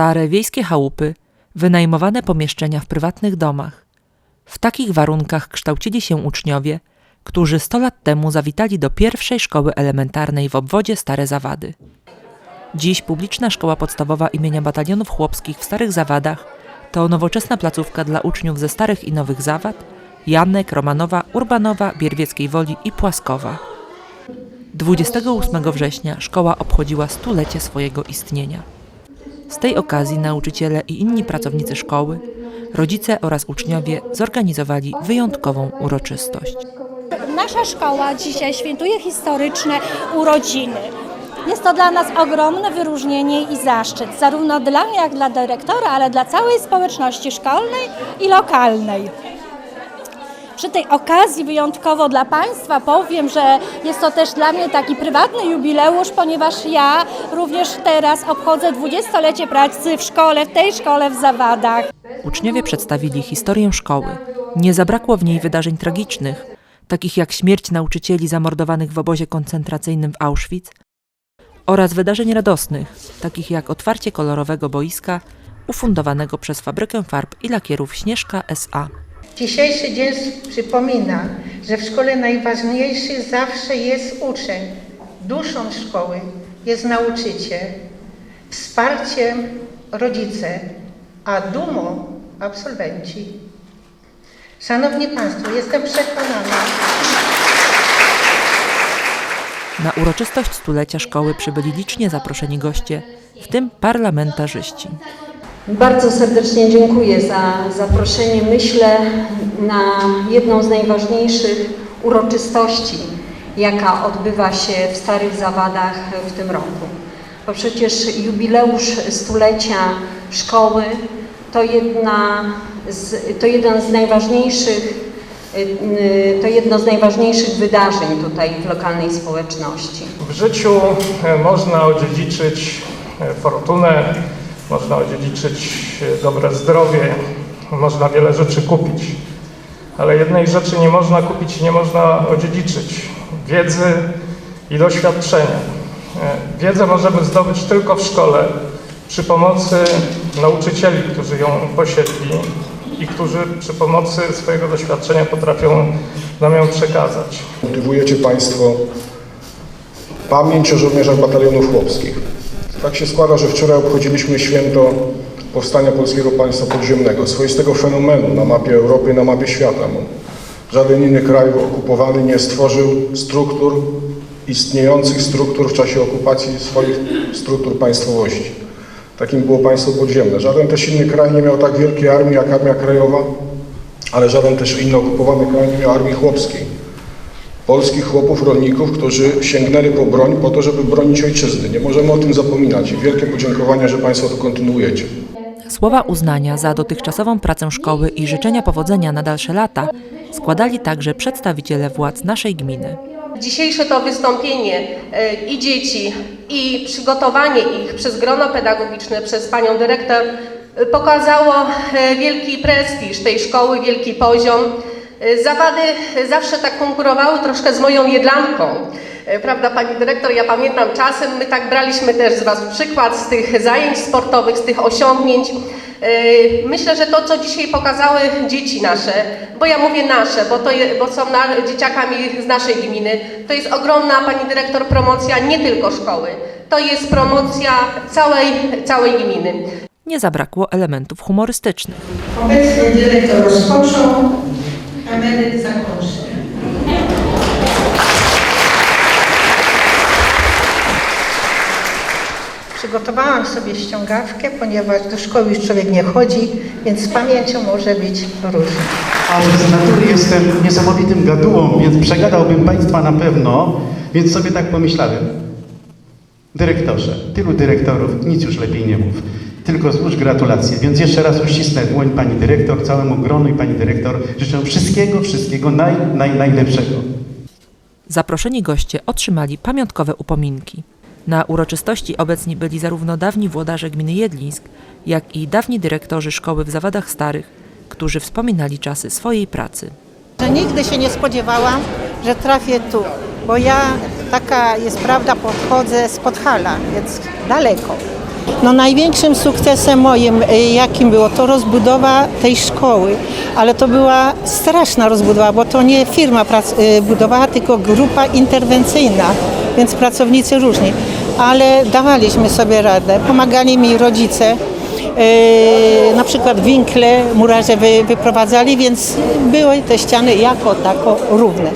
Stare wiejskie chałupy, wynajmowane pomieszczenia w prywatnych domach. W takich warunkach kształcili się uczniowie, którzy 100 lat temu zawitali do pierwszej szkoły elementarnej w obwodzie Stare Zawady. Dziś publiczna szkoła podstawowa imienia batalionów chłopskich w Starych Zawadach to nowoczesna placówka dla uczniów ze Starych i Nowych Zawad, Janek, Romanowa, Urbanowa, Bierwieckiej Woli i Płaskowa. 28 września szkoła obchodziła stulecie swojego istnienia. Z tej okazji nauczyciele i inni pracownicy szkoły, rodzice oraz uczniowie zorganizowali wyjątkową uroczystość. Nasza szkoła dzisiaj świętuje historyczne urodziny. Jest to dla nas ogromne wyróżnienie i zaszczyt, zarówno dla mnie, jak dla dyrektora, ale dla całej społeczności szkolnej i lokalnej. Przy tej okazji wyjątkowo dla Państwa powiem, że jest to też dla mnie taki prywatny jubileusz, ponieważ ja również teraz obchodzę 20-lecie pracy w szkole, w tej szkole w Zawadach. Uczniowie przedstawili historię szkoły. Nie zabrakło w niej wydarzeń tragicznych, takich jak śmierć nauczycieli zamordowanych w obozie koncentracyjnym w Auschwitz, oraz wydarzeń radosnych, takich jak otwarcie kolorowego boiska ufundowanego przez fabrykę farb i lakierów Śnieżka SA. Dzisiejszy dzień przypomina, że w szkole najważniejszy zawsze jest uczeń. Duszą szkoły jest nauczyciel, wsparciem rodzice, a dumą absolwenci. Szanowni Państwo, jestem przekonana, Na uroczystość stulecia szkoły przybyli licznie zaproszeni goście, w tym parlamentarzyści. Bardzo serdecznie dziękuję za zaproszenie. Myślę na jedną z najważniejszych uroczystości, jaka odbywa się w Starych Zawadach w tym roku. Bo przecież jubileusz stulecia szkoły to, jedna z, to jeden z najważniejszych to jedno z najważniejszych wydarzeń tutaj w lokalnej społeczności. W życiu e, można odziedziczyć e, fortunę, można odziedziczyć e, dobre zdrowie, można wiele rzeczy kupić. Ale jednej rzeczy nie można kupić i nie można odziedziczyć wiedzy i doświadczenia. E, Wiedzę możemy zdobyć tylko w szkole przy pomocy nauczycieli, którzy ją posiedli i którzy przy pomocy swojego doświadczenia potrafią nam ją przekazać. Kultywujecie Państwo pamięć o żołnierzach batalionów chłopskich. Tak się składa, że wczoraj obchodziliśmy święto powstania Polskiego Państwa Podziemnego, swoistego fenomenu na mapie Europy na mapie świata. Bo żaden inny kraj okupowany nie stworzył struktur, istniejących struktur w czasie okupacji swoich struktur państwowości. Takim było państwo podziemne. Żaden też inny kraj nie miał tak wielkiej armii jak Armia Krajowa, ale żaden też inny okupowany kraj nie miał armii chłopskiej polskich chłopów, rolników, którzy sięgnęli po broń po to, żeby bronić ojczyzny. Nie możemy o tym zapominać i wielkie podziękowania, że Państwo to kontynuujecie. Słowa uznania za dotychczasową pracę szkoły i życzenia powodzenia na dalsze lata składali także przedstawiciele władz naszej gminy. Dzisiejsze to wystąpienie e, i dzieci, i przygotowanie ich przez grono pedagogiczne, przez panią dyrektor e, pokazało e, wielki prestiż tej szkoły, wielki poziom. E, Zawady zawsze tak konkurowały troszkę z moją jedlanką. E, Prawda, pani dyrektor, ja pamiętam czasem, my tak braliśmy też z Was przykład z tych zajęć sportowych, z tych osiągnięć. E, Myślę, że to, co dzisiaj pokazały dzieci nasze, bo ja mówię nasze, bo, to je, bo są na, dzieciakami z naszej gminy, to jest ogromna, pani dyrektor, promocja nie tylko szkoły, to jest promocja całej, całej gminy. Nie zabrakło elementów humorystycznych. obecny dyrektor rozpoczął, emeryt zakończy. Przygotowałam sobie ściągawkę, ponieważ do szkoły już człowiek nie chodzi, więc z pamięcią może być różnie. Ale z natury jestem niesamowitym gadułą, więc przegadałbym Państwa na pewno, więc sobie tak pomyślałem. Dyrektorze, tylu dyrektorów, nic już lepiej nie mów. Tylko złóż gratulacje. Więc jeszcze raz uścisnę dłoń Pani Dyrektor, całemu gronu i Pani Dyrektor. Życzę wszystkiego, wszystkiego naj, naj, najlepszego. Zaproszeni goście otrzymali pamiątkowe upominki. Na uroczystości obecni byli zarówno dawni włodarze gminy Jedlińsk, jak i dawni dyrektorzy szkoły w Zawadach Starych, którzy wspominali czasy swojej pracy. że nigdy się nie spodziewałam, że trafię tu, bo ja taka jest prawda, podchodzę z Podhala, więc daleko. No największym sukcesem moim, y, jakim było, to rozbudowa tej szkoły, ale to była straszna rozbudowa, bo to nie firma y, budowała, tylko grupa interwencyjna, więc pracownicy różni, ale dawaliśmy sobie radę, pomagali mi rodzice, y, na przykład winkle murarze wy, wyprowadzali, więc były te ściany jako tako równe.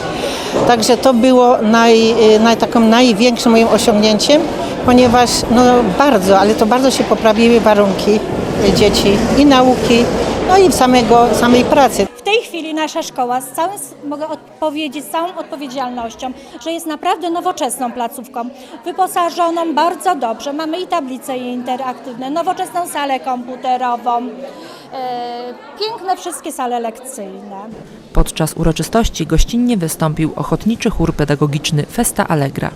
Także to było naj, y, naj, taką największym moim osiągnięciem, ponieważ no bardzo, ale to bardzo się poprawiły warunki y, dzieci i nauki, no i samego, samej pracy. W tej chwili nasza szkoła, z całym, mogę odpowiedzieć, z całą odpowiedzialnością, że jest naprawdę nowoczesną placówką, wyposażoną bardzo dobrze. Mamy i tablice interaktywne, nowoczesną salę komputerową, e, piękne wszystkie sale lekcyjne. Podczas uroczystości gościnnie wystąpił ochotniczy chór pedagogiczny Festa Allegra.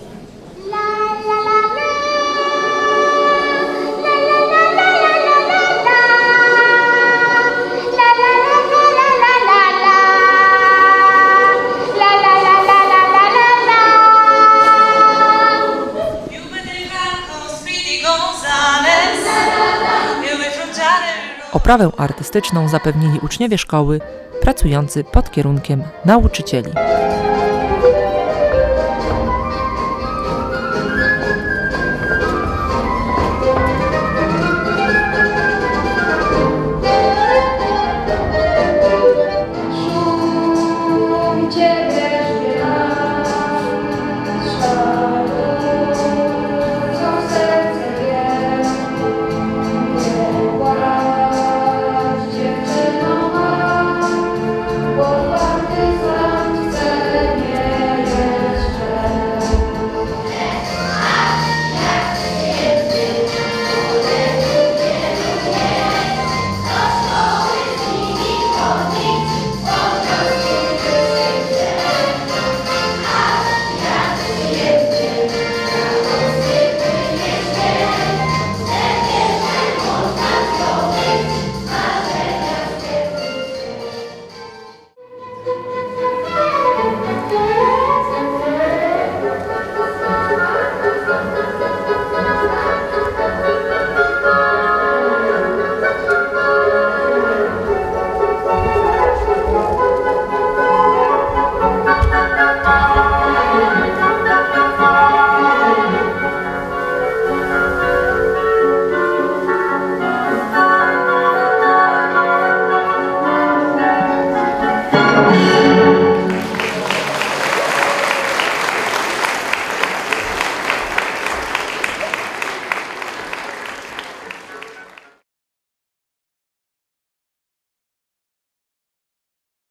Oprawę artystyczną zapewnili uczniowie szkoły pracujący pod kierunkiem nauczycieli.